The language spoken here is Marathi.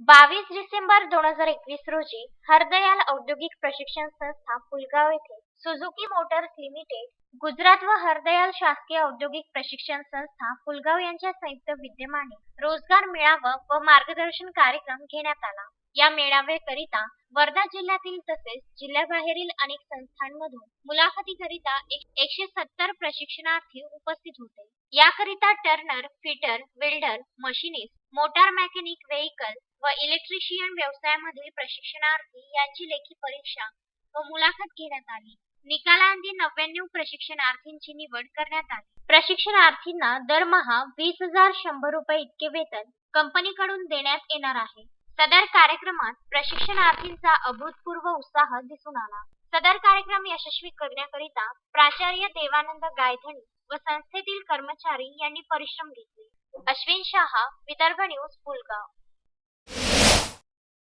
बावीस डिसेंबर दोन हजार एकवीस रोजी हरदयाल औद्योगिक प्रशिक्षण संस्था पुलगाव येथे सुझुकी मोटर्स लिमिटेड गुजरात व हरदयाल शासकीय औद्योगिक प्रशिक्षण संस्था पुलगाव यांच्या संयुक्त विद्यमाने रोजगार मेळावा व मार्गदर्शन कार्यक्रम घेण्यात आला. या मेळाव्याकरिता वर्धा जिल्ह्यातील तसेच जिल्ह्याबाहेरील अनेक संस्थांमधून मुलाखतीकरिता एक- एकशे सत्तर प्रशिक्षणार्थी उपस्थित होते. याकरिता turner fitter welder machinist motor mechanic vehicle व इलेक्ट्रिशियन व्यवसायामधील प्रशिक्षणार्थी यांची लेखी परीक्षा व मुलाखत घेण्यात आली. निकालांती नव्याण्णव प्रशिक्षणार्थींची निवड करण्यात आली. प्रशिक्षणार्थींना दरमहा वीस हजार शंभर रुपये इतके वेतन कंपनीकडून देण्यात येणार आहे. सदर कार्यक्रमात प्रशिक्षणार्थींचा अभूतपूर्व उत्साह दिसून आला. सदर कार्यक्रम यशस्वी करण्याकरिता प्राचार्य देवानंद गायधणी व संस्थेतील कर्मचारी यांनी परिश्रम घेतले. अश्विन शहा विदर्भ न्यूज पुलगाव.